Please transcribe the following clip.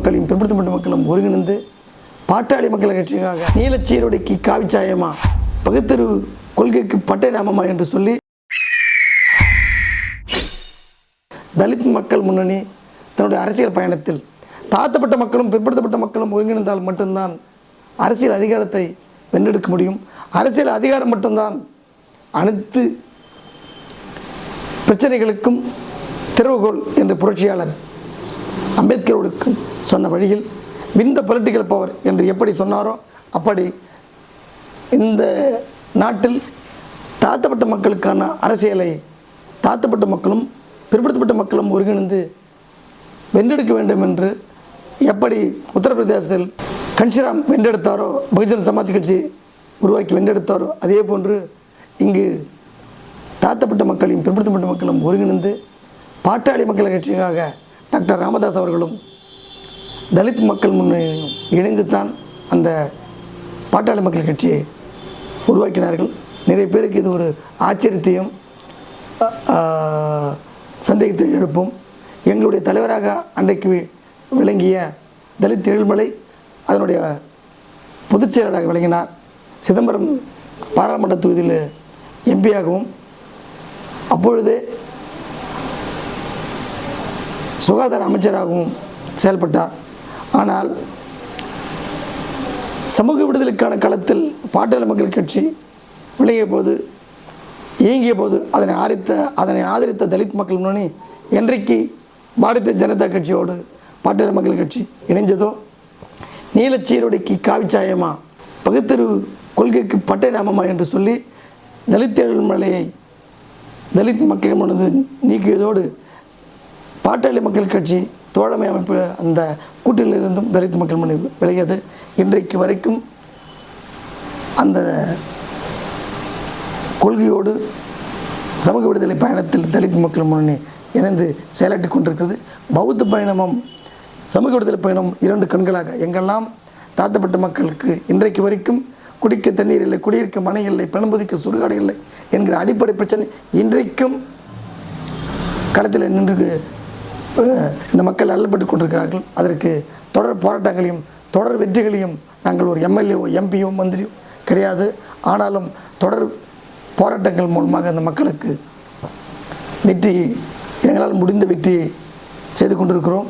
மக்களையும் பிற்படுத்தப்பட்ட மக்களும் ஒருங்கிணைந்து பாட்டாளி மக்கள் கட்சிக்காக நீலச்சீருடைக்கு காவிச்சாயமா பகுத்தறிவு கொள்கைக்கு பட்டை நாமமா என்று சொல்லி தலித் மக்கள் முன்னணி தன்னுடைய அரசியல் பயணத்தில் தாழ்த்தப்பட்ட மக்களும் பிற்படுத்தப்பட்ட மக்களும் ஒருங்கிணைந்தால் மட்டும்தான் அரசியல் அதிகாரத்தை வென்றெடுக்க முடியும். அரசியல் அதிகாரம் மட்டும்தான் அனைத்து பிரச்சனைகளுக்கும் திறவுகோல் என்ற புரட்சியாளர் அம்பேத்கருக்கு சொன்ன வழியில் வின் த பொலிட்டிக்கல் பவர் என்று எப்படி சொன்னாரோ அப்படி இந்த நாட்டில் தாழ்த்தப்பட்ட மக்களுக்கான அரசியலை தாழ்த்தப்பட்ட மக்களும் பிற்படுத்தப்பட்ட மக்களும் ஒருங்கிணைந்து வென்றெடுக்க வேண்டும் என்று எப்படி உத்தரப்பிரதேசத்தில் கன்ஷிராம் வென்றெடுத்தாரோ பகுஜன் சமாஜ் கட்சி உருவாக்கி வென்றெடுத்தாரோ அதே போன்று இங்கு தாழ்த்தப்பட்ட மக்களையும் பிற்படுத்தப்பட்ட மக்களும் ஒருங்கிணைந்து பாட்டாளி மக்கள் கட்சிக்காக டாக்டர் ராமதாஸ் அவர்களும் தலித் மக்கள் முன்னணியும் இணைந்து தான் அந்த பாட்டாளி மக்கள் கட்சியை உருவாக்கினார்கள். நிறைய பேருக்கு இது ஒரு ஆச்சரியத்தையும் சந்தேகத்தை எழுப்பும். எங்களுடைய தலைவராக அன்றைக்கு விளங்கிய தலித் ஏழ்மலை அதனுடைய பொதுச் செயலராக விளங்கினார். சிதம்பரம் பாராளுமன்ற தொகுதியில் எம்பியாகவும் அப்பொழுது சுகாதார அமைச்சராகவும் செயல்பட்டார். ஆனால் சமூக விடுதலைக்கான களத்தில் பாட்டாளி மக்கள் கட்சி விளங்கிய போது இயங்கிய போது அதனை ஆரித்த அதனை ஆதரித்த தலித் மக்கள் முன்னணி என்றைக்கு பாரதிய ஜனதா கட்சியோடு பாட்டாளி மக்கள் கட்சி இணைஞ்சதோ நீலச்சீருடைக்கு காவிச்சாயமா பகுத்தறிவு கொள்கைக்கு பட்டை நாமமா என்று சொல்லி தலித் மலையை தலித் மக்கள் மனது நீக்கியதோடு பாட்டாளி மக்கள் கட்சி தோழமை அமைப்பு அந்த கூட்டிலிருந்தும் தலித் மக்கள் முன்னே விலகியது. இன்றைக்கு வரைக்கும் அந்த கொள்கையோடு சமூக விடுதலை பயணத்தில் தலித் மக்கள் முன்னணி இணைந்து செயலாற்றி கொண்டிருக்கிறது. பௌத்த பயணமும் சமூக விடுதலை பயணம் இரண்டு கண்களாக. எங்கெல்லாம் தாத்தப்பட்ட மக்களுக்கு இன்றைக்கு வரைக்கும் குடிக்க தண்ணீர் இல்லை குடியிருக்க மனை இல்லை பணம்புதிக்க சுடுகாடு இல்லை என்கிற அடிப்படை பிரச்சனை இன்றைக்கும் களத்தில் நின்று இந்த மக்கள் அல்லப்பட்டு கொண்டிருக்கிறார்கள் அதற்கு தொடர் போராட்டங்களையும் தொடர் வெற்றிகளையும் நாங்கள் ஒரு எம்எல்ஏவோ எம்பியோ மந்திரியோ கிடையாது. ஆனாலும் தொடர் போராட்டங்கள் மூலமாக அந்த மக்களுக்கு வெற்றி எங்களால் முடிந்த வெற்றியை செய்து கொண்டிருக்கிறோம்.